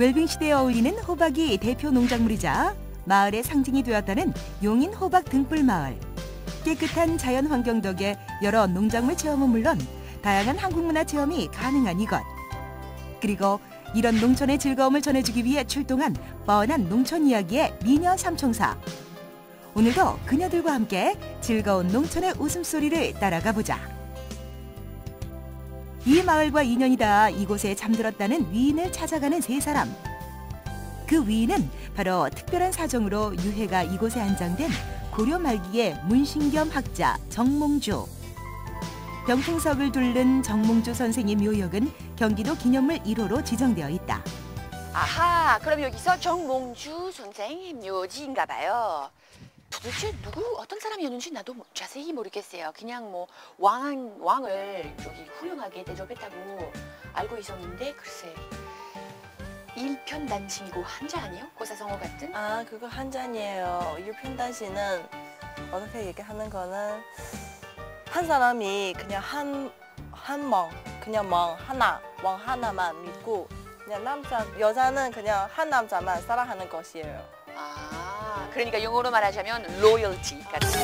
웰빙 시대에 어울리는 호박이 대표 농작물이자 마을의 상징이 되었다는 용인 호박 등불 마을. 깨끗한 자연 환경 덕에 여러 농작물 체험은 물론 다양한 한국 문화 체험이 가능한 이곳. 그리고 이런 농촌의 즐거움을 전해주기 위해 출동한 뻔한 농촌 이야기의 미녀 삼총사. 오늘도 그녀들과 함께 즐거운 농촌의 웃음소리를 따라가 보자. 이 마을과 인연이 다 이곳에 잠들었다는 위인을 찾아가는 세 사람. 그 위인은 바로 특별한 사정으로 유해가 이곳에 안장된 고려 말기의 문신겸 학자 정몽주. 병풍석을 둘른 정몽주 선생의 묘역은 경기도 기념물 1호로 지정되어 있다. 아하, 그럼 여기서 정몽주 선생 묘지인가 봐요. 도대체 누구 어떤 사람이었는지 나도 뭐 자세히 모르겠어요. 그냥 뭐 왕, 왕을 저기 훌륭하게 대접했다고 알고 있었는데 글쎄 일편단심이고 한자 아니에요? 고사성어 같은? 아, 그거 한 잔이에요. 일편단시는 어떻게 얘기하는 거는 한 사람이 그냥 한, 한 멍, 그냥 멍 하나, 왕 하나만 믿고 그냥 남자, 여자는 그냥 한 남자만 사랑하는 것이에요. 아, 그러니까 영어로 말하자면 loyalty 같이.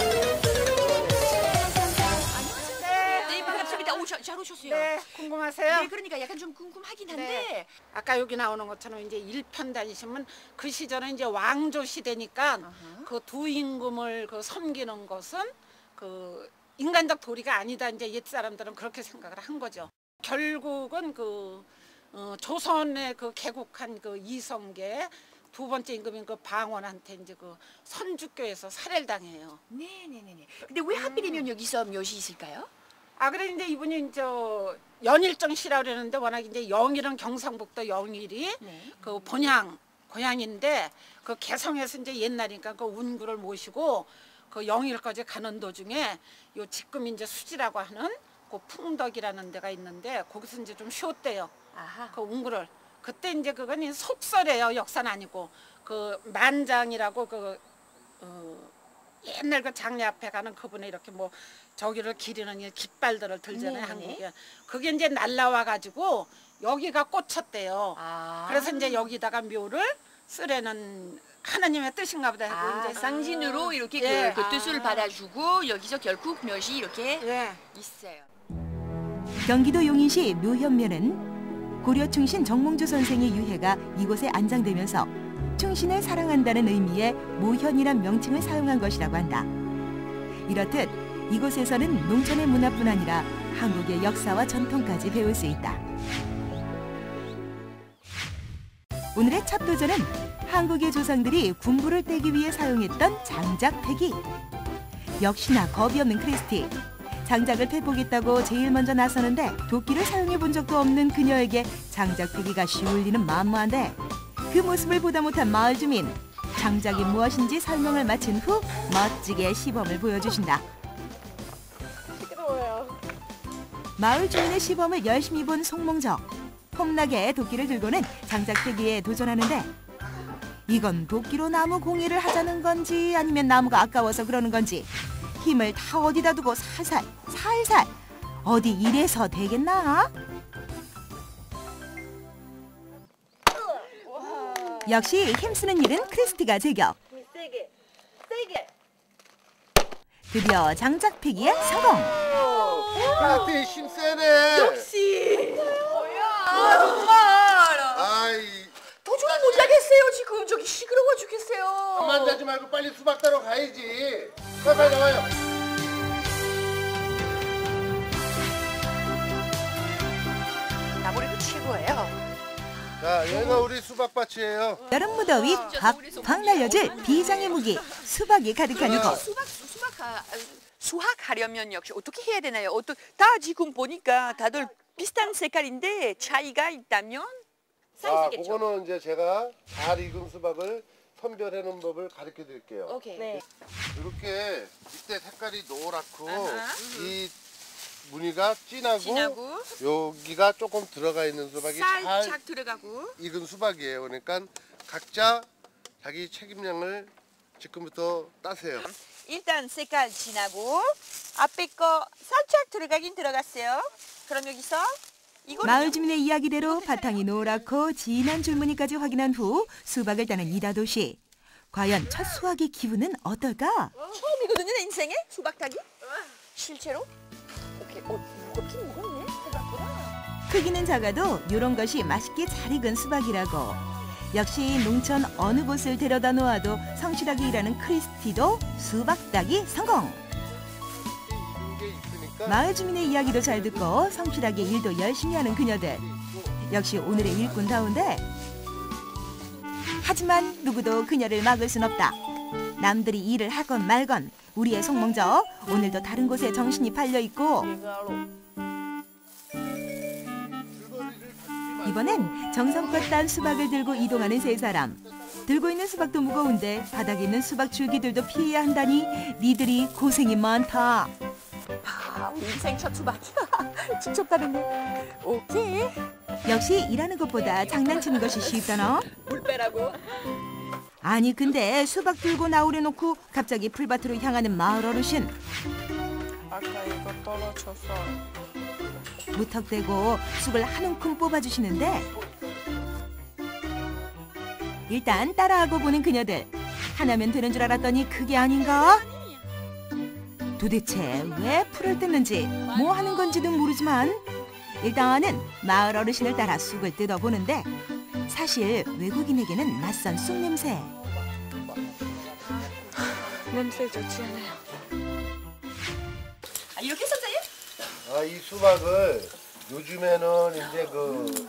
네. 네, 반갑습니다. 오, 잘, 잘 오셨어요. 네, 궁금하세요? 네, 그러니까 약간 좀 궁금하긴 한데 네. 아까 여기 나오는 것처럼 이제 일편 다니시면 그 시절은 이제 왕조 시대니까 그두 임금을 그 섬기는 것은 그 인간적 도리가 아니다. 이제 옛 사람들은 그렇게 생각을 한 거죠. 결국은 그 어, 조선의 그 개국한 그 이성계 두 번째 임금인 그 방원한테 이제 그 선주교에서 살해를 당해요. 네네네네. 근데 왜 하필이면 여기서 묘시 있을까요? 아 그래 이제 이분이 이제 연일정 씨라 그러는데 워낙 이제 영일은 경상북도 영일이 네. 그 본향 고향인데 그 개성에서 이제 옛날이니까 그 운구를 모시고 그 영일까지 가는 도중에 요 지금 이제 수지라고 하는 그 풍덕이라는 데가 있는데 거기서 이제 좀 쉬었대요. 아하. 그 운구를 그때 이제 그건 속설이에요. 역사는 아니고 그 만장이라고 그 어, 옛날 그 장례 앞에 가는 그분이 이렇게 뭐 저기를 기리는 이 깃발들을 들잖아요 네네. 한국에 그게 이제 날라와 가지고 여기가 꽂혔대요. 아. 그래서 이제 여기다가 묘를 쓰려는 하나님의 뜻인가 보다 하고 아, 이제 쌍진으로 이렇게 예. 그, 그 뜻을 아. 받아주고 여기서 결국 묘시 이렇게 예. 있어요. 경기도 용인시 묘현면은 고려 충신 정몽주 선생의 유해가 이곳에 안장되면서 충신을 사랑한다는 의미의 모현이란 명칭을 사용한 것이라고 한다. 이렇듯 이곳에서는 농촌의 문화뿐 아니라 한국의 역사와 전통까지 배울 수 있다. 오늘의 첫 도전은 한국의 조상들이 군부를 떼기 위해 사용했던 장작 패기. 역시나 겁이 없는 크리스티. 장작을 패보겠다고 제일 먼저 나서는데 도끼를 사용해 본 적도 없는 그녀에게 장작 패기가 쉬울 리는 만무한데 그 모습을 보다 못한 마을 주민 장작이 무엇인지 설명을 마친 후 멋지게 시범을 보여주신다. 시끄러워요. 마을 주민의 시범을 열심히 본 송몽적 폼나게 도끼를 들고는 장작 패기에 도전하는데 이건 도끼로 나무 공예를 하자는 건지 아니면 나무가 아까워서 그러는 건지 힘을 다 어디다 두고 살살 살살 어디 이래서 되겠나? 역시 힘쓰는 일은 크리스티가 제격. 세게, 세게. 드디어 장작 패기에 성공. 나한테 힘 세네. 역시. 아 정말 아이, 도저히 못 하겠어요 지금 저기 시끄러워 죽겠어요. 만나지 말고 빨리 수박 따러 가야지. 빨리 빨리 나와요. 나무래도 최고예요. 자, 여기가 우리 수박밭이에요. 여름 무더위 팍팍 날려줄 비장의 무기 수박이 가득한 이곳. 수박 수박 하, 수확하려면 역시 어떻게 해야 되나요? 어떠, 다 지금 보니까 다들 비슷한 색깔인데 차이가 있다면 아. 그거는 이제 제가 잘 익은 수박을 선별해 놓은 법을 가르쳐 드릴게요. 오케이. 네. 이렇게 밑에 색깔이 노랗고 아하. 이 무늬가 진하고, 진하고 여기가 조금 들어가 있는 수박이 살짝 잘 들어가고 익은 수박이에요. 그러니까 각자 자기 책임량을 지금부터 따세요. 일단 색깔 진하고 앞에 거 살짝 들어가긴 들어갔어요. 그럼 여기서 마을 주민의 이야기대로 바탕이 노랗고 진한 줄무늬까지 확인한 후 수박을 따는 이다도 씨. 과연 첫 수확의 기분은 어떨까? 처음이거든요 내 인생에 수박 따기. 실제로? 오케이. 어 무겁긴 무겁네. 생각보다. 크기는 작아도 이런 것이 맛있게 잘 익은 수박이라고. 역시 농촌 어느 곳을 데려다 놓아도 성실하게 일하는 크리스티도 수박 따기 성공. 있으니까 마을 주민의 이야기도 잘 듣고 성실하게 일도 열심히 하는 그녀들. 역시 오늘의 일꾼다운데. 하지만 누구도 그녀를 막을 순 없다. 남들이 일을 하건 말건 우리의 송몽저 오늘도 다른 곳에 정신이 팔려 있고. 이번엔 정성껏 딴 수박을 들고 이동하는 세 사람. 들고 있는 수박도 무거운데 바닥에 있는 수박 줄기들도 피해야 한다니 니들이 고생이 많다. 아 우리 인생 첫 수박이야. 직접 따르네. 오케이. 역시 일하는 것보다 장난치는 것이 쉽다너? 물 빼라고. 아니 근데 수박 들고 나오려 놓고 갑자기 풀밭으로 향하는 마을 어르신 아까 이거 떨어져서 무턱대고 쑥을 한 움큼 뽑아주시는데 일단 따라하고 보는 그녀들 하나면 되는 줄 알았더니 그게 아닌가? 도대체 왜 풀을 뜯는지 뭐 하는 건지는 모르지만 일단은 마을 어르신을 따라 쑥을 뜯어보는데 사실 외국인에게는 낯선 쑥 냄새 냄새 좋지 않아요. 아 이렇게 선생님? 아, 이 수박을 요즘에는 이제 그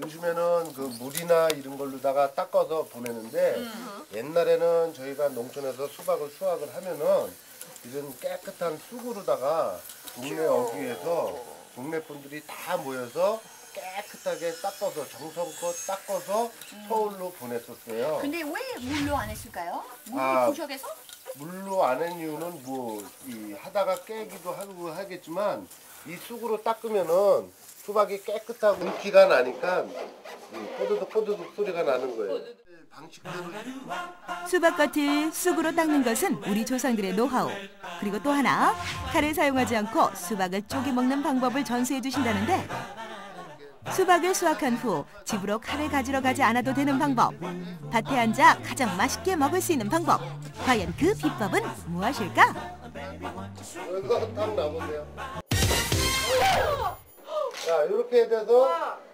요즘에는 그 물이나 이런 걸로다가 닦아서 보내는데 옛날에는 저희가 농촌에서 수박을 수확을 하면은 이런 깨끗한 쑥으로다가 동네 어귀에서 동네 분들이 다 모여서 깨끗하게 닦아서 정성껏 닦아서 서울로 보냈었어요. 근데 왜 물로 안 했을까요? 물이 아. 부족해서? 물로 안 한 이유는 뭐 이 하다가 깨기도 하고 하겠지만 이 쑥으로 닦으면은 수박이 깨끗하고 윤기가 나니까 이 뽀드득 뽀드득 소리가 나는 거예요. 수박겉을 쑥으로 닦는 것은 우리 조상들의 노하우. 그리고 또 하나, 칼을 사용하지 않고 수박을 쪼개 먹는 방법을 전수해 주신다는데 수박을 수확한 후 집으로 칼을 가지러 가지 않아도 되는 방법. 밭에 앉아 가장 맛있게 먹을 수 있는 방법. 과연 그 비법은 무엇일까? 자 이렇게 돼서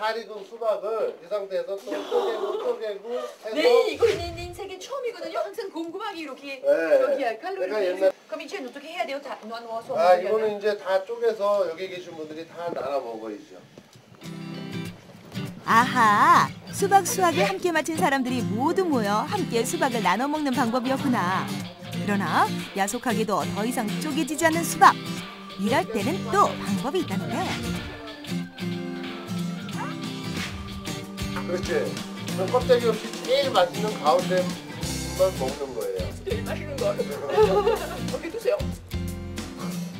잘 익은 수박을 이 상태에서 또 쪼개고 쪼개고 해서 네 이거 내, 내 인생에 처음이거든요. 항상 궁금하게 이렇게 네. 여기야 칼로리. 내가 옛날- 그럼 이제 어떻게 해야 돼요? 다 넣어서 아 먹으려면? 이거는 이제 다 쪼개서 여기 계신 분들이 다 나눠 먹어야죠. 아하, 수박 수확을 함께 마친 사람들이 모두 모여 함께 수박을 나눠 먹는 방법이었구나. 그러나 야속하게도 더 이상 쪼개지지 않는 수박. 이럴 때는 또 방법이 있다는데. 그렇지. 그 껍데기 없이 제일 맛있는 가운데만 먹는 거예요. 제일 맛있는 거. 여기 드세요.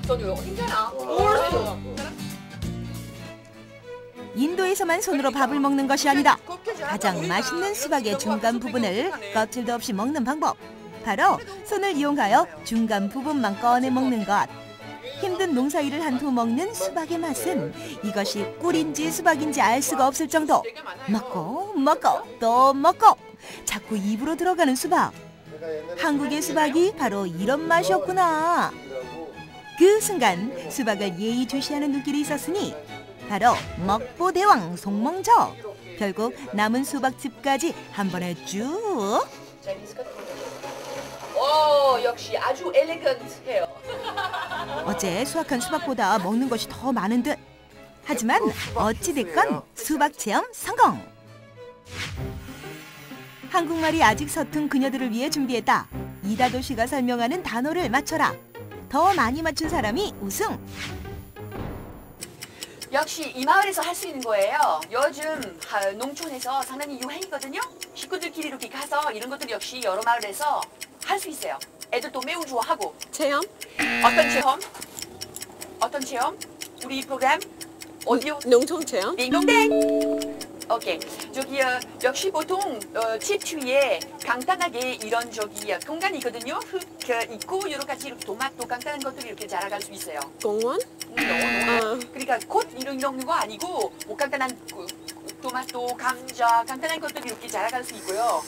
저도요. 괜찮아. 와. 인도에서만 손으로 밥을 먹는 것이 아니다. 가장 맛있는 수박의 중간 부분을 껍질도 없이 먹는 방법. 바로 손을 이용하여 중간 부분만 꺼내 먹는 것. 힘든 농사일을 한 후 먹는 수박의 맛은 이것이 꿀인지 수박인지 알 수가 없을 정도. 먹고 먹고 또 먹고 자꾸 입으로 들어가는 수박. 한국의 수박이 바로 이런 맛이었구나. 그 순간 수박을 예의주시하는 눈길이 있었으니 바로 먹보대왕 송멍저. 결국 남은 수박즙까지 한 번에 쭉. 오, 역시 아주 엘레건트해요. 어제 수확한 수박보다 먹는 것이 더 많은 듯. 하지만 어찌됐건 수박 체험 성공. 한국말이 아직 서툰 그녀들을 위해 준비했다. 이다도 씨가 설명하는 단어를 맞춰라. 더 많이 맞춘 사람이 우승. 역시 이 마을에서 할 수 있는 거예요. 요즘 하- 농촌에서 상당히 유행이거든요. 식구들끼리 이렇게 가서 이런 것들 역시 여러 마을에서 할 수 있어요. 애들도 매우 좋아하고. 체험? 어떤 체험? 어떤 체험? 우리 이 프로그램? 오디오? 농촌 체험? 딩동댕! 오케이. 저기 어, 역시 보통 어, 집 뒤에 간단하게 이런 저기 어, 공간이 있거든요. 흙 그, 있고 여러 가지 이렇게 도마도 간단한 것들이 이렇게 자라갈 수 있어요. 공원? 음, 너무. 아. 그러니까 곧 이런 먹는 거 아니고 뭐 간단한 그, 토마토, 감자, 간단한 것들 이렇게 자라갈 수 있고요.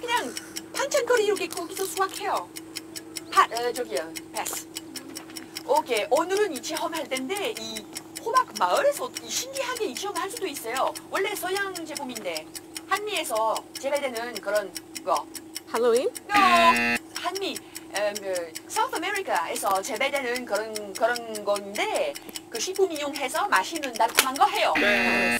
그냥 반찬거리 이렇게 거기서 수확해요. 파, 어, 저기요, 패스. 오케이, 오늘은 이 체험할 텐데 이 호박 마을에서 이 신기하게 이 체험을 할 수도 있어요. 원래 서양 제품인데 한미에서 재배되는 그런 거. 할로윈? No. 한미, 음, 그, 사우스 아메리카에서 재배되는 그런 그런 건데 그 식품 이용해서 맛있는 달콤한 거 해요. 초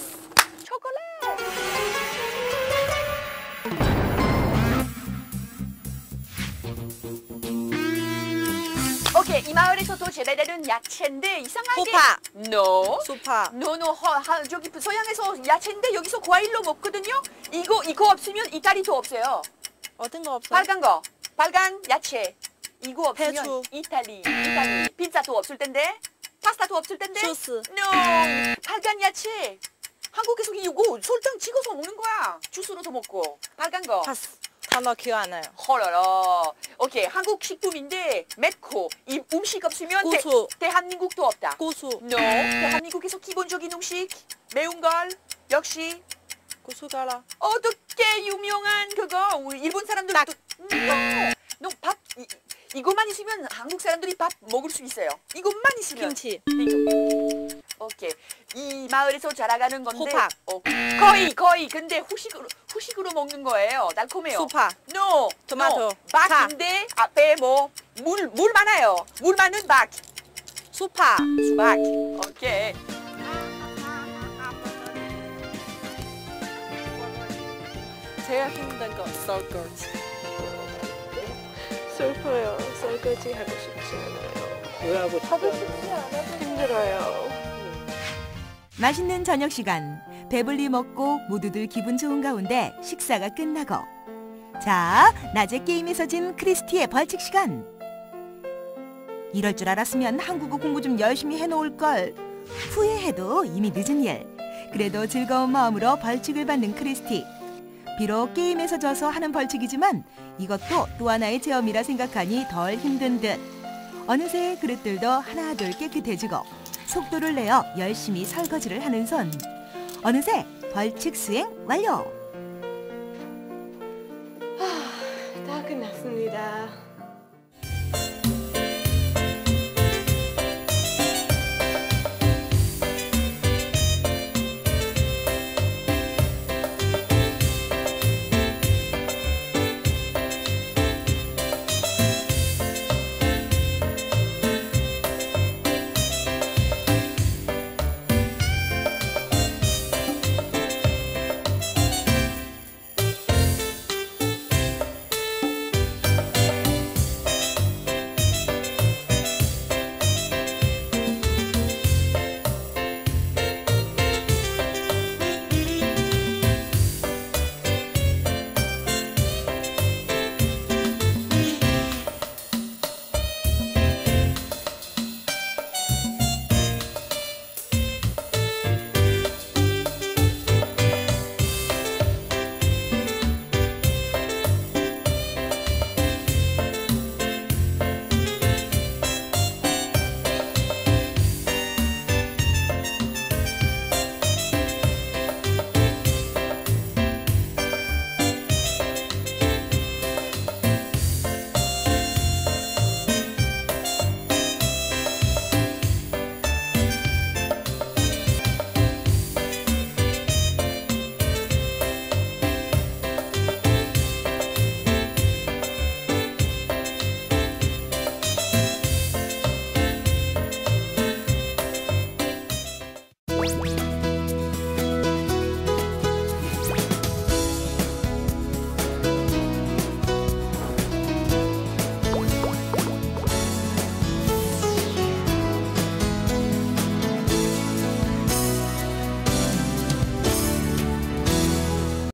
마을에서 도 재배되는 야채인데 이상하게 호파. No. 소파. 노노 허, 하, 저기 서양에서 야채인데 여기서 과일로 먹거든요. 이거 이거 없으면 이탈리도 없어요. 어떤 거 없어요? 빨간 거, 빨간 야채. 이거 없으면 배추. 이탈리, 이탈리. 피자도 없을 텐데, 파스타도 없을 텐데. 소스. No, 빨간 야채. 한국에서 이거 설탕 찍어서 먹는 거야. 주스로도 먹고. 빨간 거. 파스. 단어 기억 안 나요. 헐어러. 오케이, 한국 식품인데 맵고 이 음식 없으면 대, 고수. 대한민국도 없다. 고수. No, 대한민국에서 기본적인 음식 매운 걸 역시 고수 가라. 어떻게 유명한 그거 우리 일본 사람들도 no, no, 밥 이, 이것만 있으면 한국 사람들이 밥 먹을 수 있어요. 이것만 있으면 김치. 오케이 이 마을에서 자라가는 건데 호박. 어, 거의 거의 근데 후식으로 후식으로 먹는 거예요. 달콤해요. 소파. No, 토마토. no. 박인데 앞에 뭐 물 물 많아요. 물 많은 박 소파. 수박. 오케이. 제일 힘든 거 설거지. 슬퍼요. 설거지 하고 싶지 않아요. 왜 하고 싶지 힘들어요. 맛있는 저녁 시간 배불리 먹고 모두들 기분 좋은 가운데 식사가 끝나고. 자 낮에 게임에서 진 크리스티의 벌칙 시간. 이럴 줄 알았으면 한국어 공부 좀 열심히 해놓을 걸. 후회해도 이미 늦은 일. 그래도 즐거운 마음으로 벌칙을 받는 크리스티. 비록 게임에서 져서 하는 벌칙이지만 이것도 또 하나의 체험이라 생각하니 덜 힘든 듯. 어느새 그릇들도 하나둘 깨끗해지고 속도를 내어 열심히 설거지를 하는 손. 어느새 벌칙 수행 완료. 아, 다 끝났습니다.